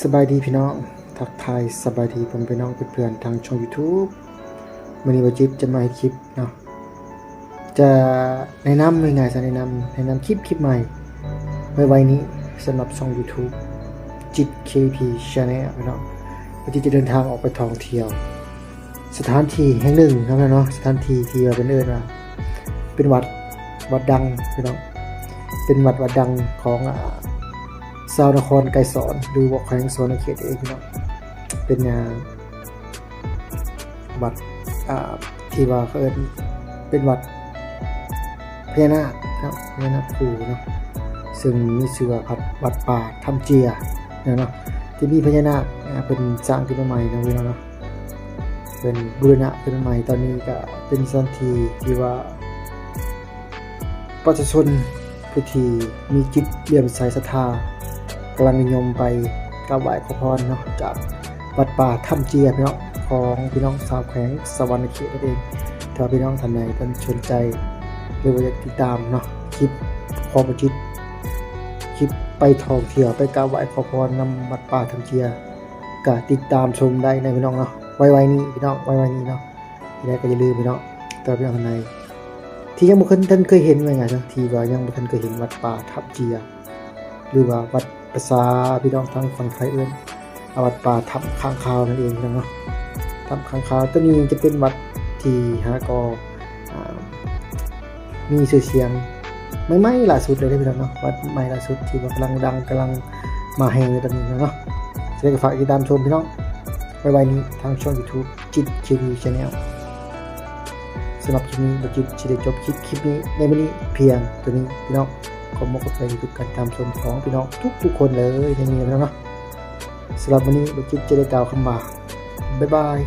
สบายดีพี่น้อง ทักทายสบายดีผมพี่น้องเพื่อนๆทางช่อง YouTube วันนี้วจิบจะมาให้คลิปเนาะ จะแนะนำยังไงจะแนะนำแนะนำคลิปคลิปใหม่ ไว้ไว้นี้สำหรับช่อง YouTube จิต KP Channel พี่น้องวันที่จะเดินทางออกไปท่องเที่ยว สถานที่แห่งหนึ่งนะพี่น้องเนาะสถานที่ที่ว่าเป็นเอิญว่าเป็นวัดวัดดังพี่น้องเป็นวัดวัดดังของ อ่าวนครไกรสอนหรือว่าแขวงสวนเขตเองพี่น้องเป็นงานวัดที่ว่าเขาเอิ้นเป็นวัดพญานาคครับพญานาคปู่เนาะซึ่งมีชื่อว่าวัดวัดป่าถ้ำเจียเนาะที่มีพญานาคเป็นสร้างขึ้นมาใหม่นะพี่น้องเนาะเป็นบูรณะขึ้นมาใหม่ตอนนี้ก็เป็นสถานทีที่ว่าประชาชนผู้ที่มีจิตเลื่อมใสศรัทธา กำลังนิยมไปกราบไหว้ขอพรเนาะจากวัดป่าถ้ำเจียพี่น้องของพี่น้องสาวแขวงสวรรณเขตนั่นเองถ้าพี่น้องท่านใดท่านสนใจหรือว่าอยากติดตามเนาะคลิปความจิตคลิปไปท่องเที่ยวไปกราบไหว้ขอพรนำวัดป่าถ้ำเจียก็ติดตามชมได้ในพี่น้องเนาะไว้ๆนี้พี่น้องไว้ๆนี้เนาะที่แรกก็อย่าลืมพี่น้องแต่พี่น้องท่านใดที่ยังบุคคลท่านเคยเห็นไว้ไงนะที่ว่ายังบุคคลเคยเห็นวัดป่าทับเจีย หรือว่าวัด ภาษาพี่น้องทางฝั่งไทยเอิ้นอวัดป่าทับข้างคาวนั่นเองน้องเนาะทับข้างคาวตัวนี้จะเป็นวัดที่ฮะก็มีชื่อเสียงไม่ไม่ล่าสุดเลยพี่น้องเนาะวัดใหม่ล่าสุดที่กำลังดังกำลังมาแหงเลยตอนนี้นะเนาะเสด็ฝากติดตามชมพี่น้องไว้ๆนี้ทางช่อง YouTube จิตชีวีชาแนลสำหรับคลิปนี้เราจะจะได้จบคลิปคลิปนี้ในวันนี้เพียงตัวนี้พี่น้อง ขอมกับใจทุกการตามชมของพี่น้องทุกๆคนเลยในนี้นะพี่น้องเนาะสำหรับวันนี้เราจะจะได้กล่าวคำว่าบ๊ายบาย